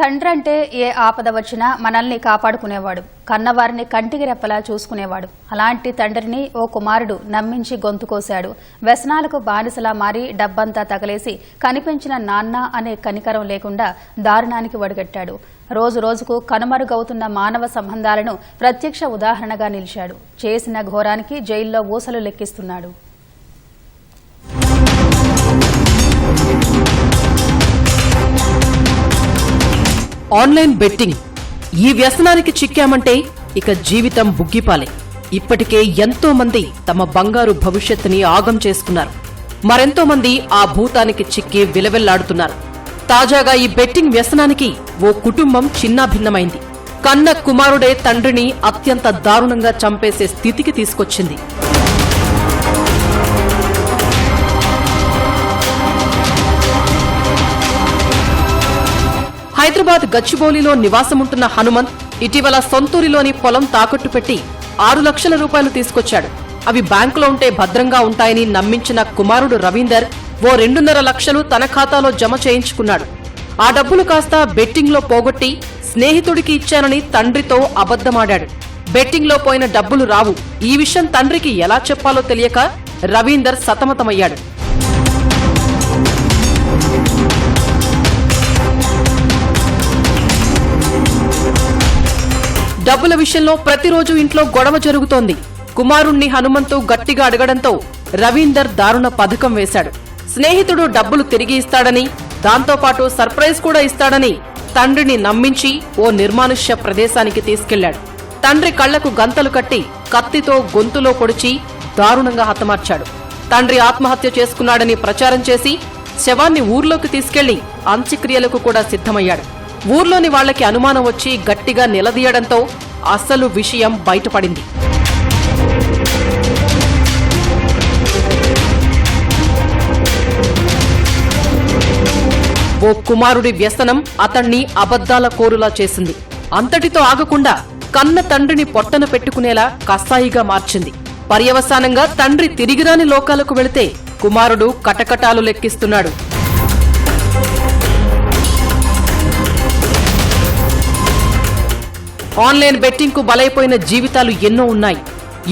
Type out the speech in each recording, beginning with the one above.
తండ్రి అంటే ఏ ఆపద వచ్చినా మనల్ని కాపాడుకునేవాడు కన్నవారిని కంటికి రెప్పలా చూసుకునేవాడు. అలాంటి తండ్రిని ఓ కుమారుడు నమ్మించి గొంతు కోశాడు. వ్యసనాలకు బానిసలా మారి డబ్బంతా తగలేసి కనిపించిన నాన్న అనే కనికరం లేకుండా దారుణానికి వడిగట్టాడు. రోజు రోజుకు కనుమరుగవుతున్న మానవ సంబంధాలను ప్రత్యక్ష ఉదాహరణగా నిలిచాడు. చేసిన ఘోరానికి జైల్లో ఊసలు లెక్కిస్తున్నాడు. Online betting. ఈ వ్యసనానికి చిక్కామంటే ఇక జీవితం బుగ్గిపాలే. ఇప్పటికే ఎంతో మంది తమ బంగారు భవిష్యత్తుని ఆగం చేసుకున్నారు. మరెంతో మంది ఆ భూతానికి చిక్కి విలవెల్లాడుతున్నారు. తాజాగా ఈ బెట్టింగ్ వ్యసనానికి ఓ కుటుంబం చిన్నాభిన్నమైంది. కన్న కుమారుడే తండ్రిని అత్యంత దారుణంగా చంపేసే స్థితికి తీసుకొచ్చింది. హైదరాబాద్ గచ్చిబౌలిలో నివాసముంటున్న హనుమంత్ ఇటీవల సొంతూరిలోని పొలం తాకట్టు పెట్టి ఆరు లక్షల రూపాయలు తీసుకొచ్చాడు. అవి బ్యాంకులో ఉంటే భద్రంగా ఉంటాయని నమ్మించిన కుమారుడు రవీందర్ ఓ రెండున్నర లక్షలు తన ఖాతాలో జమ చేయించుకున్నాడు. ఆ డబ్బులు కాస్త బెట్టింగ్లో పోగొట్టి స్నేహితుడికి ఇచ్చానని తండ్రితో అబద్ధమాడాడు. బెట్టింగ్లో పోయిన డబ్బులు రావు. ఈ విషయం తండ్రికి ఎలా చెప్పాలో తెలియక రవీందర్ సతమతమయ్యాడు. డబ్బుల విషయంలో ప్రతిరోజు ఇంట్లో గొడవ జరుగుతోంది. కుమారుణ్ణి హనుమంతు గట్టిగా అడగడంతో రవీందర్ దారుణ పథకం వేశాడు. స్నేహితుడు డబ్బులు తిరిగి ఇస్తాడని దాంతోపాటు సర్ప్రైజ్ కూడా ఇస్తాడని తండ్రిని నమ్మించి ఓ నిర్మానుష్య ప్రదేశానికి తీసుకెళ్ళాడు. తండ్రి కళ్ళకు గంతలు కట్టి కత్తితో గొంతులో పొడిచి దారుణంగా హతమార్చాడు. తండ్రి ఆత్మహత్య చేసుకున్నాడని ప్రచారం చేసి శవాన్ని ఊర్లోకి తీసుకెళ్ళి అంత్యక్రియలకు కూడా సిద్ధమయ్యాడు. ఊర్లోని వాళ్ళకి అనుమానం వచ్చి గట్టిగా నిలదీయడంతో అసలు విషయం బయటపడింది. ఓ కుమారుడి వ్యసనం అతణ్ణి అబద్దాల కోరులా చేసింది. అంతటితో ఆగకుండా కన్న తండ్రిని పొట్టన పెట్టుకునేలా కసాయిగా మార్చింది. పర్యవసానంగా తండ్రి తిరిగిరాని లోకాలకు వెళితే కుమారుడు కటకటాలు లెక్కిస్తున్నాడు. ఆన్లైన్ బెట్టింగ్కు బలైపోయిన జీవితాలు ఎన్నో ఉన్నాయి.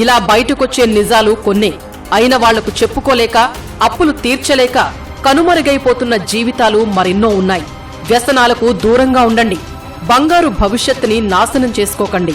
ఇలా బయటకొచ్చే నిజాలు కొన్నే. అయిన వాళ్ళకు చెప్పుకోలేక అప్పులు తీర్చలేక కనుమరుగైపోతున్న జీవితాలు మరెన్నో ఉన్నాయి. వ్యసనాలకు దూరంగా ఉండండి. బంగారు భవిష్యత్తుని నాశనం చేసుకోకండి.